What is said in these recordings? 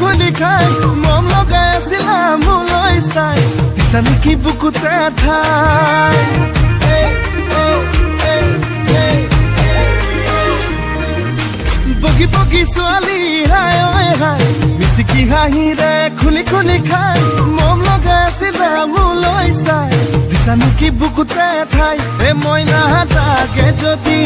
খাই, মম লগাই আছিলা মোলৈ চাই। দিছা নেকি বুকুতে ঠাই? বগী বগী ছোৱালী, হাই ঐ হাই। মিচিকি হাঁহিৰে খুলি খুলি খাই, মম লগাই আছিলা মোলৈ চাই। দিছা নেকি বুকুতে ঠাই? এ মইনা তাকে যদি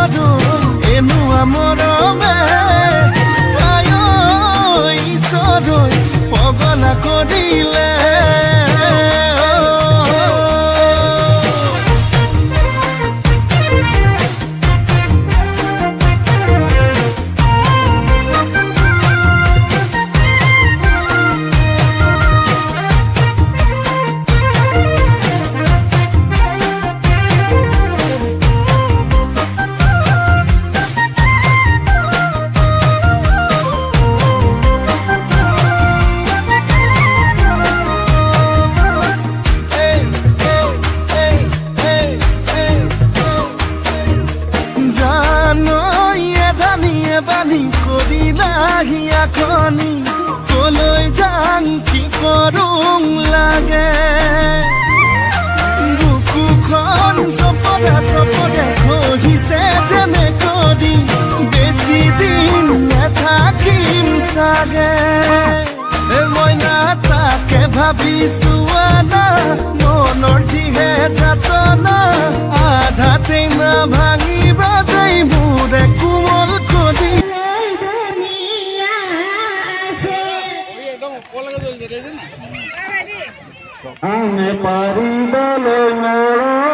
এনুৱা মৰমে হাই ঐ ঈশ্বৰ পগলা কৰিলে এদানিয়ে বানি কৰিলাহি আখনি কলৈ যাম কি কৰোং লাগে। বুকুখন চপদা চপদা খহিছে যেনে কৰি বেছি দিন নাথাকিম চাগে এ মইনা তাকে ভাবিছো আনা মনৰ আমি পারি বলে মোর